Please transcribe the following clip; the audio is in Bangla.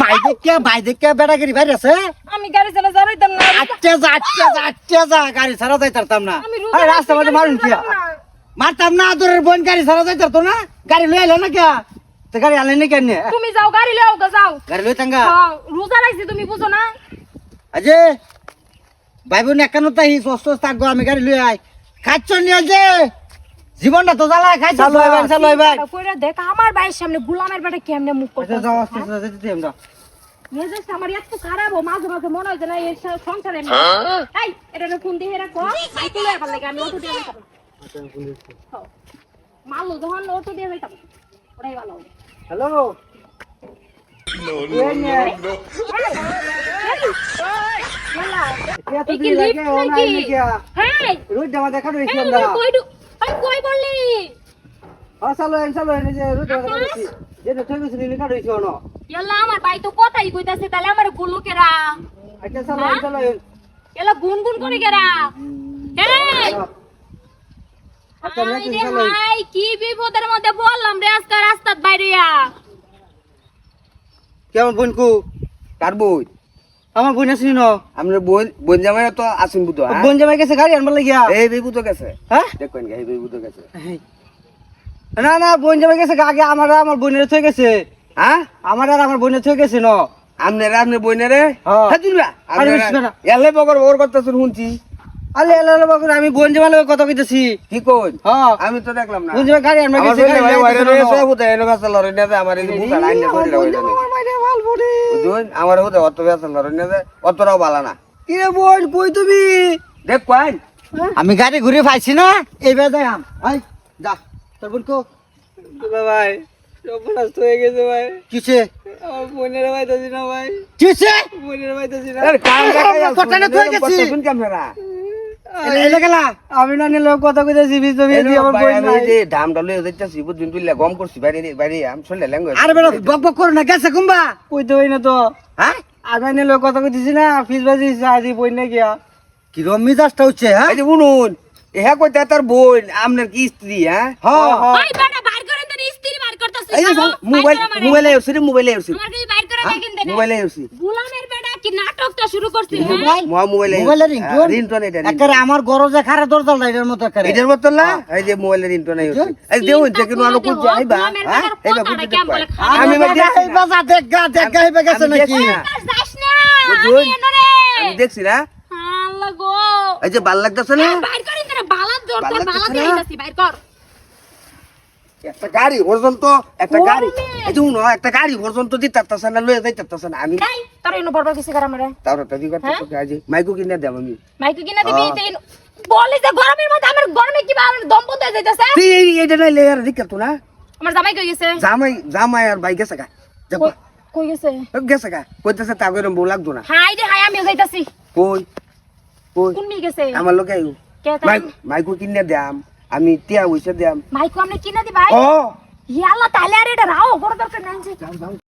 ভাই দেখে ভাই দেখে বেড়াগিরি বাইরে আছে? আমি গাড়ি চালা না। আটকে যা আটকে যা আটকে যা গাড়ি ছাড়া যাই না। আরে রাস্তা মাঝে মারুন কি মারতাম না আদরের বোন গাড়ি ছাড়া যাই তারতো না? গাড়ি লই এলো না কে তো গাড়ি আনলেন না কেন তুমি যাও গাড়ি লও গা যাও। গাড়ি লই তাঙ্গা হ্যাঁ, রোজা লাগছে তুমি বুঝো না? আজে ভাই বোন একান্ন তাই সস্ত থাকব আমি গাড়ি লই আই খাচ্ছ নিয়ে যে জীবনটা তো জ্বালায় খাই চালু হইবেন চালু হইবেন এটা কইরা দেখ আমার ভাইয়ের সামনে গুলামের বেটা কেমনে মুখ করতে আচ্ছা যাও আস্তে আস্তে যেতে দিই আমরা মেজাজটা আমার এত খারাপ ও মাঝে মাঝে মনে হয় যে না এই সংসারে এই এটা ফোন দিয়ে রাখো আই তুলে এখন লাগে আমি অটো দিয়ে হ্যাঁ। মালু যখন অটো দিয়ে যাইতাম ওটাই ভালো হ্যালো এই কি নাকি? রোজ জামা দেখা রইছি আমরা আমি কই বললি? হ্যাঁ চালু এই যে রইছি ওনো ইয়াল্লা, আমার ভাই তো কথাই কইতাছে, তাহলে আমার বলল কেরা? আচ্ছা চালু চালু হইন ইয়াল্লা, গুনগুন করে কেরা? হেই, আচ্ছা হাই কি বিপদের মধ্যে বললাম রে আজকে রাস্তার বাইরে কেমন বোন কু কার বই আমার বোন আসিনি ন? আমরা বোন বোন জামাই তো আসুন বুতো হ্যাঁ? বোন জামাই গেছে গাড়ি আনবার লাগিয়া। এই বেবু তো গেছে। হ্যাঁ? দেখবেন এই বেবু তো গেছে। না না বোন জামাই গেছে আগে আমার আমার বোনের থই গেছে। হ্যাঁ? আমার আর আমার বোনের থই গেছে ন? আমনে হ্যাঁ। হ্যাঁ দিবা এলে বগর শুনছি। আলে আলে আলে বাবু আমি বোন জামাই লগে কথা কইতেছি। কি কই হ্যাঁ। আমি তো দেখলাম না। বোন জামাই গাড়ি আনবার গেছে গাড়ি ওইরে গেছে আমার এই বুতা লাইন না করে আমার অত বেতন অতটাও বালা না। বোন কই তুমি? দেখ কই? আমি গাড়ি ঘুরে পাইছি না এইবার যাই আম। আই যা তোর বোন কো। ভাই সর্বনাশ হয়ে গেছে ভাই। কিসে? আমার বোনের পাইতেছি না ভাই। কিসে? বোনের না। কাম? আমি না নিলে কথা কইতেছি বিশ বিশ আমার বোন নাই। যে ধাম ডালে যাইতাছি বুঝুন তুইলা গম করছি বাইরে বাইরে আমি আরে বেটা বক বক করো না গেছে কুম্বা। কইতে হই না তো। হ্যাঁ? আমি নিলে কথা কইতেছি না ফিস বাজি আজি বোন না গিয়া। কি রম মিজাজটা হচ্ছে হ্যাঁ? এই কইতে তার বোন আপনার কি স্ত্রী হ্যাঁ? হ্যাঁ ওই বেটা বাইর করেন তো স্ত্রী বাইর করতেছিস এই যে মোবাইল মোবাইলে এসছি মোবাইলে দেখেন মোবাইলে বেটা কি নাটকটা শুরু করছে হ্যাঁ? মহা মোবাইলের রিংটোন রিংটোন এটা একেবারে আমার গরজে খারে দরজাল এটার মতো একেবারে। এটার মতো না? এই যে মোবাইলের রিংটোন এই এই দেউন যে কিন্তু আলো কুজ আইবা হ্যাঁ? এইবা কুজ আমি আমি বেটা দেখছি বাজা দেখ গা দেখ গা হইবে গেছে নাকি? না। যাস না বুঝুন? আমি এনরে দেখছি না। আল্লাহ গো। এই যে ভালো লাগতেছে না? বাইর করেন তোরা বালা বালা বাইর কর। একটা গাড়ি পর্যন্ত একটা গাড়ি। মে। এই যে শুনো একটা গাড়ি পর্যন্ত দিতে পারতাছে না লয়ে যাইতে পারতাছে না। আমি এই তোর এনো বড় কিছু কর আমারে? তার একটা দিকে করতে আজ। মাইকো কিনে দেব আমি। মাইকে কিনা দিবি। বলি যে গরমের মধ্যে আমার গরমে কি বা আমার দম বন্ধ হয়ে যাইতেছে? তুই এইটা নাই লেয়ার দিকে তো না। আমার জামাই কই গেছে? জামাই জামাই আর ভাই গেছে গা। কই- কই গেছে? গেছে গা। কইতেছে তা করে বউ লাগতো না। হাই রে হাই আমিও যাইতাছি। কই? কই? কোন মি গেছে? আমার লোকে আইও। মাইকো কিনে দেম আমি টিয়া হইছে দেম মাইকো আপনি কিনা দিবাই। ও! ইয়াল্লা তাহলে আর এটা রাও